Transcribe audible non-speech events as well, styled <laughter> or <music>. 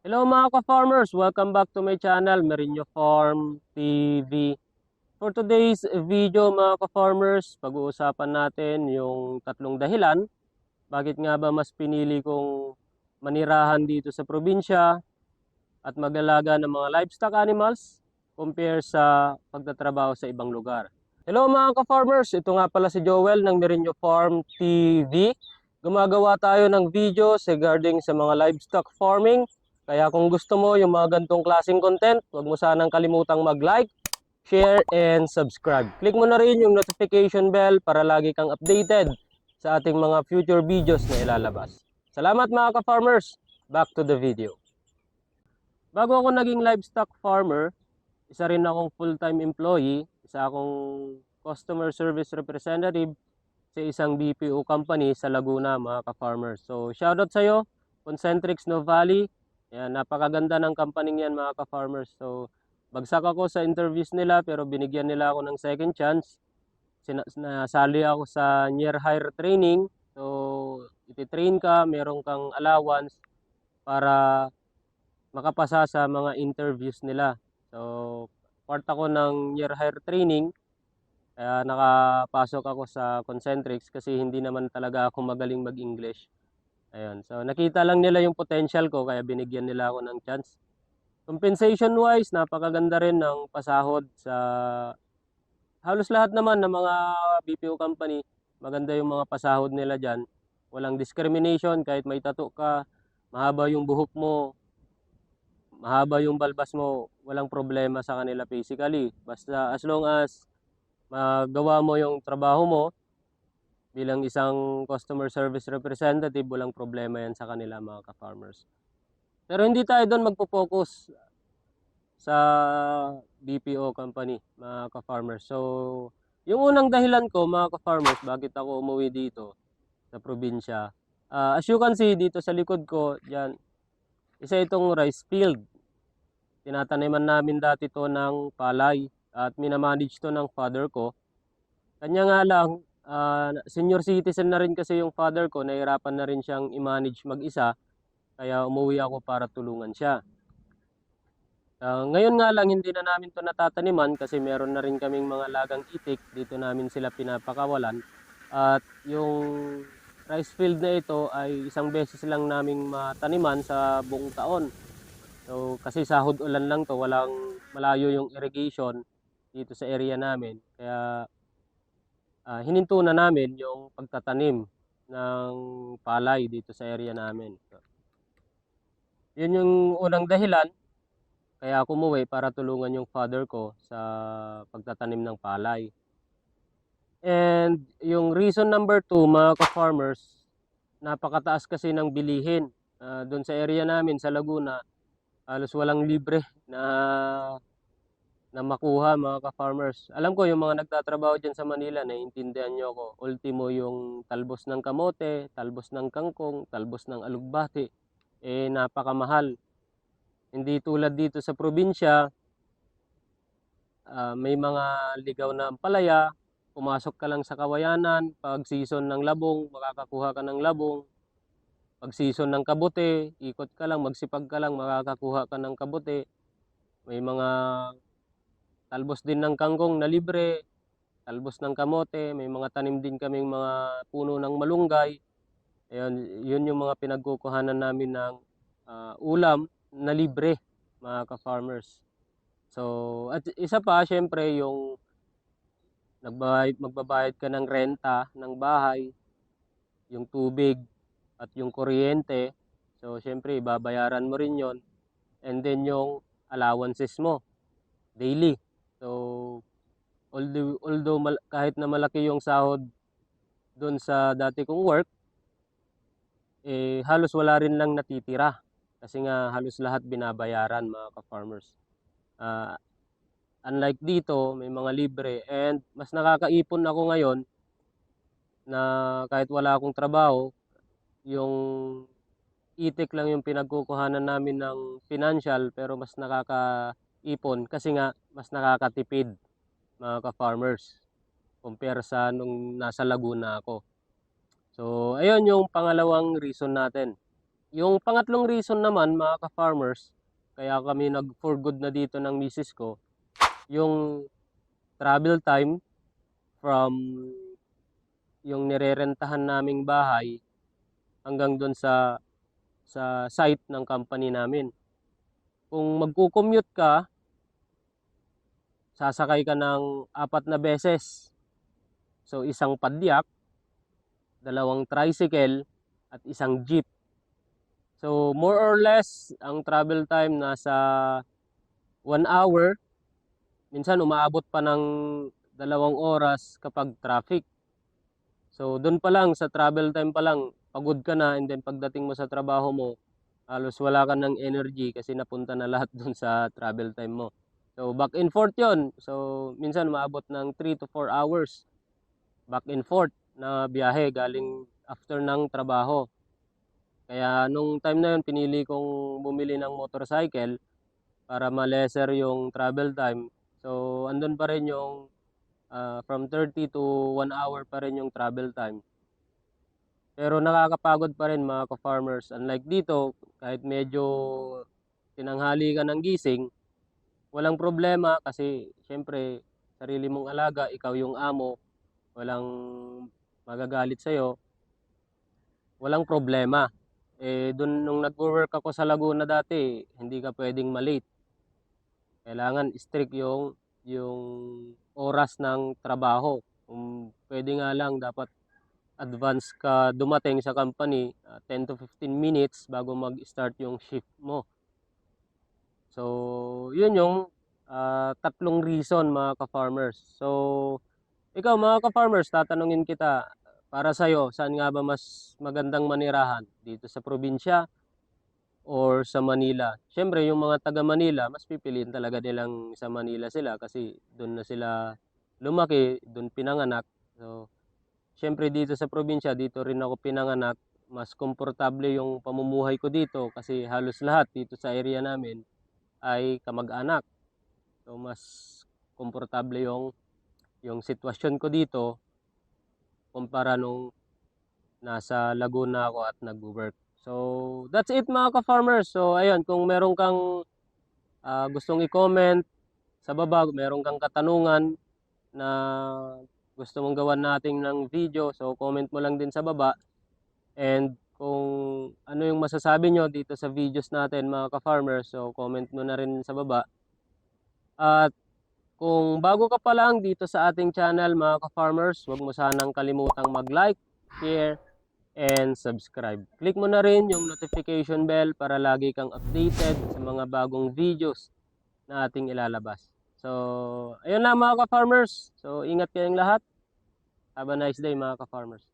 Hello mga ka-farmers! Welcome back to my channel, Merinyo Farm TV. For today's video mga ka-farmers, pag-uusapan natin yung tatlong dahilan. Bakit nga ba mas pinili kong manirahan dito sa probinsya at mag-alaga ng mga livestock animals compare sa pagtatrabaho sa ibang lugar. Hello mga ka-farmers! Ito nga pala si Joel ng Merinyo Farm TV. Gumagawa tayo ng videos regarding sa mga livestock farming kaya kung gusto mo yung mga gantong klaseng content, huwag mo sanang kalimutang mag-like, share, and subscribe. Click mo na rin yung notification bell para lagi kang updated sa ating mga future videos na ilalabas. Salamat mga ka-farmers! Back to the video. Bago ako naging livestock farmer, isa rin akong full-time employee, isa akong customer service representative sa isang BPO company sa Laguna mga ka-farmers. So shoutout sa iyo, Concentrix No Valley, yan, napakaganda ng company yan mga ka-farmers. So, bagsak ako sa interviews nila pero binigyan nila ako ng second chance. Sina- nasali ako sa near hire training. So, ititrain ka, meron kang allowance para makapasa sa mga interviews nila. So, part ako ng year hire training. Kaya nakapasok ako sa Concentrix kasi hindi naman talaga ako magaling mag-English. Ayun. So, nakita lang nila yung potential ko kaya binigyan nila ako ng chance. Compensation wise, napakaganda rin ng pasahod sa halos lahat naman ng mga BPO company. Maganda yung mga pasahod nila dyan. Walang discrimination kahit may tato ka, mahaba yung buhok mo, mahaba yung balbas mo, walang problema sa kanila physically. Basta as long as magawa mo yung trabaho mo, bilang isang customer service representative, walang problema yan sa kanila mga ka-farmers. Pero hindi tayo doon magpo-focus sa BPO company, mga ka-farmers. So, yung unang dahilan ko, mga ka-farmers, bakit ako umuwi dito sa probinsya. Ah, as you can see, dito sa likod ko, dyan, isa itong rice field. Tinataniman namin dati to ng palay at minamanage to ng father ko. Kanya nga lang, ah, senior citizen na rin kasi yung father ko, nahirapan na rin siyang i-manage mag-isa, kaya umuwi ako para tulungan siya. Ah, ngayon nga lang, hindi na namin to natataniman kasi meron na rin kaming mga lagang itik, dito namin sila pinapakawalan. At yung rice field na ito ay isang beses lang naming mataniman sa buong taon. So, kasi sahod ulan lang to, walang malayo yung irrigation dito sa area namin. Kaya ah, hininto na namin yung pagtatanim ng palay dito sa area namin. So, yun yung unang dahilan kaya ako umuwi para tulungan yung father ko sa pagtatanim ng palay. And yung reason number two, mga ka-farmers, napakataas kasi ng bilihin. Ah, doon sa area namin, sa Laguna, halos walang libre na na makuha mga ka-farmers. Alam ko yung mga nagtatrabaho dyan sa Manila, naiintindihan nyo ako. Ultimo yung talbos ng kamote, talbos ng kangkong, talbos ng alugbati, eh napakamahal. Hindi tulad dito sa probinsya, ah, may mga ligaw na palaya, pumasok ka lang sa kawayanan, pag season ng labong, makakakuha ka ng labong. Pag season ng kabute, ikot ka lang, magsipag ka lang, makakakuha ka ng kabute. May mga talbos din ng kangkong na libre, talbos ng kamote, may mga tanim din kaming mga puno ng malunggay. Ayun, yun yung mga pinagkukuhanan namin ng ah, ulam na libre, mga ka-farmers. So, at isa pa, syempre, yung nagbayad, magbabayad ka ng renta ng bahay, yung tubig, at yung kuryente. So, syempre, babayaran mo rin yon And then, yung allowances mo, daily. So, although, although mal- kahit na malaki yung sahod doon sa dati kong work, eh, halos wala rin lang natitira. Kasi nga, halos lahat binabayaran, mga ka-farmers. Ah, unlike dito, may mga libre. And mas nakakaipon ako ngayon na kahit wala akong trabaho, yung itik lang yung pinagkukuhanan namin ng financial pero mas nakakaipon kasi nga mas nakakatipid mga ka-farmers compare sa nung nasa Laguna ako. So, ayun yung pangalawang reason natin Yung pangatlong reason naman, mga ka-farmers, kaya kami nag-for good na dito ng misis ko, yung travel time from yung nirerentahan naming bahay hanggang doon sa sa site ng company namin. Kung magko-commute ka, sasakay ka ng apat na beses. So isang padyak, dalawang tricycle, at isang jeep. So more or less, ang travel time nasa 1 hour. Minsan umaabot pa ng dalawang oras kapag traffic. So doon pa lang, sa travel time pa lang, pagod ka na and then pagdating mo sa trabaho mo, halos wala ka ng energy kasi napunta na lahat <laughs> doon sa travel time mo. So back and forth yon So minsan maabot ng 3 to 4 hours back and forth na biyahe galing after ng trabaho. Kaya nung time na yun, pinili kong bumili ng motorcycle para ma-lesser yung travel time. So andun pa rin yung ah, from 30 to 1 hour pa rin yung travel time. Pero nakakapagod pa rin mga ka-farmers. Unlike dito, kahit medyo tinanghali ka ng gising, walang problema kasi syempre sarili mong alaga, ikaw yung amo, walang magagalit sa'yo, walang problema. Eh, dun nung nag-work ako sa Laguna dati, hindi ka pwedeng malate. Kailangan strict yung, yung oras ng trabaho. Kung pwede nga lang, dapat advance ka dumating sa company, ah, 10 to 15 minutes bago mag-start yung shift mo. So, yun yung ah, tatlong reason mga ka-farmers. So, ikaw mga ka-farmers, tatanungin kita, para sa'yo, saan nga ba mas magandang manirahan? Dito sa probinsya or sa Manila? Siyempre, yung mga taga Manila, mas pipiliin talaga nilang sa Manila sila kasi doon na sila lumaki, doon pinanganak. So, siyempre dito sa probinsya, dito rin ako pinanganak. Mas komportable yung pamumuhay ko dito kasi halos lahat dito sa area namin ay kamag-anak. So, mas komportable yung yung sitwasyon ko dito kumpara nung nasa Laguna ako at nag-work. So, that's it mga ka-farmers. So, ayun, kung meron kang ah, gustong i-comment sa baba, meron kang katanungan na gusto mong gawan natin ng video, so comment mo lang din sa baba. And kung ano yung masasabi nyo dito sa videos natin mga ka-farmers, so comment mo na rin sa baba. At kung bago ka pa lang dito sa ating channel mga ka-farmers, huwag mo sanang kalimutang mag-like, share, and subscribe. Click mo na rin yung notification bell para lagi kang updated sa mga bagong videos na ating ilalabas. So, ayun lang mga ka-farmers. So, ingat kayong lahat. Have a nice day mga ka-farmers.